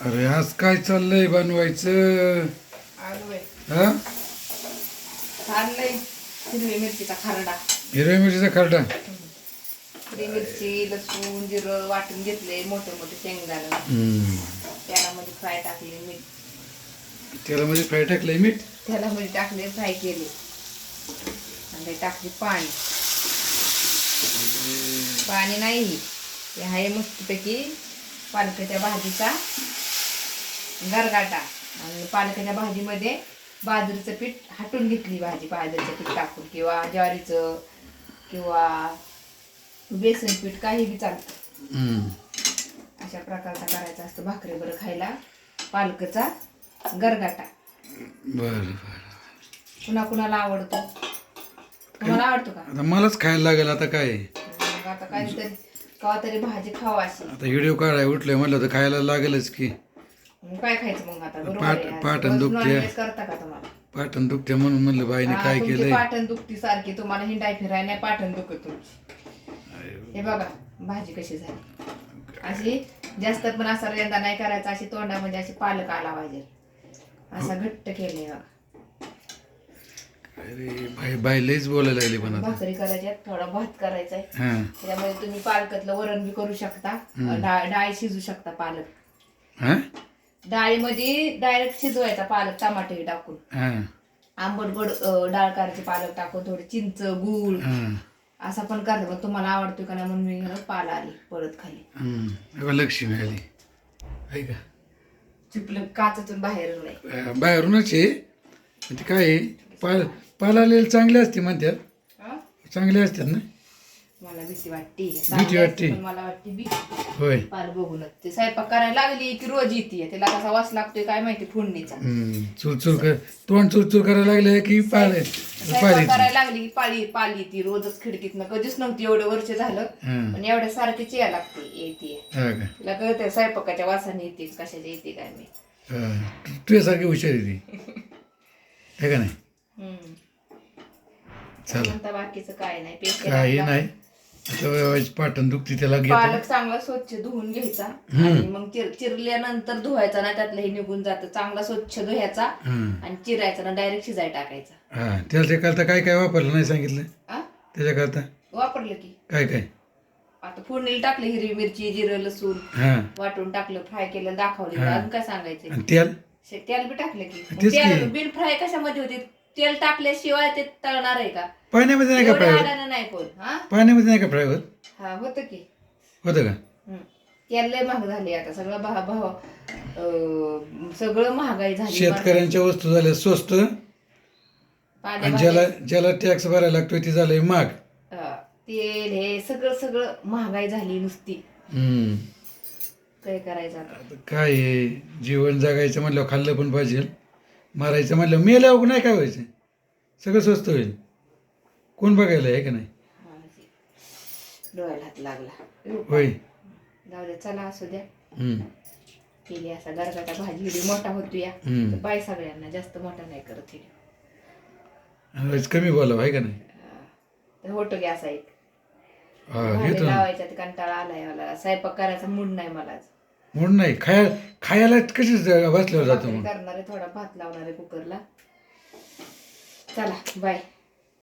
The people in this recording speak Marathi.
अरे आज काय चाललंय बनवायचं? हा? हिरवी मिरचीचा खरडा. हिरव्या मिरचीचा खरडा? हिरवी मिरची लसूण जिरं वाटून घेतले मोठे मोठे शेंगदाणे. त्याला मध्ये फ्राय टाकले मीठ. त्याला मध्ये फ्राय टाकलंय मीठ? त्याला मध्ये टाकले फ्राय केले आणि ते टाकले पाणी. पाणी नाही. हे आहे मस्तपैकी पालकाच्या भाजीचा गरगाटा. आणि पालकाच्या भाजीमध्ये बाजरीचं पीठ हाटून घेतली भाजी. बाजरीचं पीठ टाकून किंवा ज्वारीचं किंवा बेसन पीठ काही बी चालतं. अशा प्रकारचा करायचा असतो भाकरी बरं खायला पालकचा गरगाटा. बरं बरं. कुणा कुणाला आवडतो? तुम्हाला आवडतो का? आता मलाच खायला लागेल आता काय? मग आता काहीतरी कवा तरी भाजी खावा अशी. आता व्हिडिओ काढाय उठले म्हणलं तर खायला लागेलच की. काय खायचं मग आता? बरोबर पाट- आहे. पाटण रोज दुखते. नॉनव्हेज करता का तुम्हाला? पाटण दुखते म्हणून म्हणलं बाईने हा, काय तुमची केलंय? पाटण दुखती सारखी. तुम्हाला हिंडाय फिराय नाही पाटण दुखत तुमची. हे बघा भाजी कशी झाली. अशी जास्त पण असा रेंदा नाही करायचा अशी तोंडामध्ये अशी पालक आला पाहिजे. असा घट्ट केले बघा. अरे बाई बाई लईच बोलायला लागली पण आता. भाकरी करायच्यात थोडा भात करायचा आहे हा. त्याच्यामध्ये तुम्ही पालकातलं वरण बी करू शकता. डाळ डाळ शिजू शकता पालक. हा? डाळीमध्ये डायरेक्ट शिजवायचा पालक टमाटे टाकून. हा. आंबट गोड अं, डाळ करायची पालक टाकून थोडी चिंच गूळ. हा. असा पण करते. पण तुम्हाला आवडतो का नाही म्हणून मी पाला आली पळत खाली. हम्म. लक्ष्मी आली. ऐका. चिपलं काचातून बाहेर नाही. अं, बाहेरूनच आहे पण ते काय आहे, पाल पाल आलेले चांगले असते म्हणतात? चांगले असतात ना? मला भीती वाटते. भीती वाटते. पण मला वाटते भीती. होय. बघूनच. ते स्वयंपाक करायला लागली की रोज येते. तिला कसा वास लागतोय काय माहिती फोडणीचा. हम्म. चुरचुर कर तोंड चुरचुर करायला लागले की स्वयंपाक पाली करायला लागली की पाळी पाली ती रोजच खिडकीतनं. कधीच नव्हती एवढं वर्ष झालं. हा पण एवढ्या सारखीच यायला लागते येते. हा का? तिला कळतंय स्वयंपाकाच्या वासाने येते कशाच्या येते काय मी हा. तुझ्यासारखी हुशार आहे ती. है का नाही. म्हणता बाकीचं काय नाही. पेशल काही नाही. पाटण दुखती त्याला घेतो. पालक चांगला स्वच्छ धुवून घ्यायचा. आणि मग चिर चिरल्यानंतर धुवायचा ना त्यातलं हे निघून जातं. चांगला स्वच्छ धुवायचा. आणि चिरायचा ना डायरेक्ट शिजाय टाकायचा. हा त्याला काय काय वापरलं नाही सांगितलं? आ? त्याच्याकरता वापरलं की. काय काय? आता फोडणीला टाकली हिरवी मिरची जिरं लसूण हा. वाटून टाकलं फ्राय केलं दाखवलं. अजून काय सांगायचं आणि तेल? तेल बी टाकलं की. मग तेच की. तेल बिन फ्राय कशामध्ये होते? तेल टाकल्याशिवाय ते तळणार आहे का? पाण्यामध्ये नाही का एवढ्या फ्राय होत? आडानं नाही कोण हा? पाण्यामध्ये नाही का फ्राय होत? हा होतं की. होतं का? हम्म. तेल लय महाग झाली आता सगळं भाव भाव अं, सगळं महागाई झाली शेतकऱ्यांच्या वस्तू झाल्या स्वस्त. आणि ज्याला ज्याला टॅक्स भरायला लागतोय ती झालंय माग हा, तेल हे सगळं सगळं महागाई झाली नुसती. हम्म. काय करायचं आता? काय आहे? जीवन जगायचं म्हटलं खाल्लं पण पाहिजे. मारायचं म्हटलं मेल्यावर नाही काय व्हायचं? सगळं स्वस्त होईल. कोण बघायला आहे का नाही? डोळ्याला हात लागला. होय. जाऊ द्या चला असू द्या. हम्म. केली असा गरगाटा भाजी हिडी मोठा होतो या हम्म. तर बाय सगळ्यांना जास्त मोठा नाही करत हिडी आणि कमी बोलावं आहे का नाही? तर होतो की असा एक. हा भांडे घेतो ना. कंटाळा आलाय मला. स्वयंपाक करायचा मूड नाही मला आज. म्हणून नाही खाया खायला कशी बसल्यावर जातो भाकरी मग? करणारे थोडा भात लावणारे कुकरला चला बाय